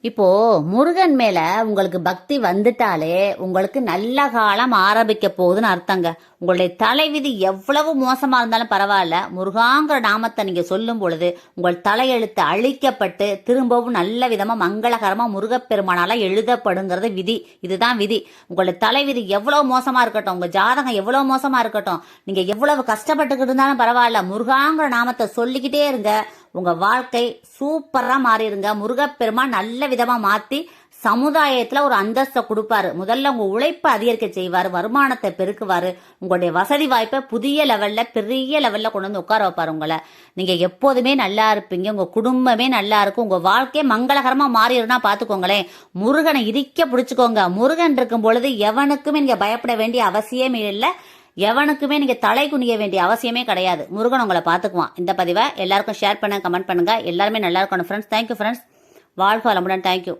இப்போ முருகன் மேல உங்களுக்கு பக்தி வந்துட்டாலே உங்களுக்கு நல்ல காலம் ஆரம்பிக்க போகுதுன்னு அர்த்தங்க. உங்களுடைய தலைவிதி எவ்வளவு மோசமா இருந்தாலும் பரவாயில்ல. முருகாங்கிற நாமத்தை நீங்க சொல்லும் பொழுது உங்கள் தலையெழுத்து அழிக்கப்பட்டு திரும்பவும் நல்ல விதமா மங்களகரமா முருகப்பெருமானால எழுதப்படுங்கிறது விதி. இதுதான் விதி. உங்களுடைய தலைவிதி எவ்வளவு மோசமா இருக்கட்டும் உங்க ஜாதகம் எவ்வளவு மோசமா இருக்கட்டும் நீங்க எவ்வளவு கஷ்டப்பட்டுக்கிட்டு இருந்தாலும் பரவாயில்ல. முருகாங்கிற நாமத்தை சொல்லிக்கிட்டே இருங்க. உங்க வாழ்க்கை சூப்பரா மாறிடுங்க. முருகப்பெருமான் நல்ல விதமா மாத்தி சமுதாயத்துல ஒரு அந்தஸ்தை கொடுப்பாரு. முதல்ல உங்க உழைப்பை அதிகரிக்க செய்வாரு. வருமானத்தை பெருக்குவாரு. உங்களுடைய வசதி வாய்ப்பை புதிய லெவல்ல பெரிய லெவல்ல கொண்டு வந்து உட்கார வைப்பாரு உங்களை. நீங்க எப்போதுமே நல்லா இருப்பீங்க. உங்க குடும்பமே நல்லா இருக்கும். உங்க வாழ்க்கை மங்களகரமா மாறிடும்னா பாத்துக்கோங்களேன். முருகனை இடிக்க பிடிச்சுக்கோங்க. முருகன் இருக்கும் பொழுது எவனுக்குமே நீங்க பயப்பட வேண்டிய அவசியமே இல்லை. எவனுக்குமே நீங்க தலை குனிய வேண்டிய அவசியமே கிடையாது. முருகன் உங்களை பார்த்துக்குவான். இந்த பதிவை எல்லாருக்கும் ஷேர் பண்ண கமெண்ட் பண்ணுங்க. எல்லாருமே நல்லா இருக்கணும் ஃப்ரெண்ட்ஸ் தேங்க்யூ ஃப்ரெண்ட்ஸ் வாழ்க வளமுடன். தேங்க்யூ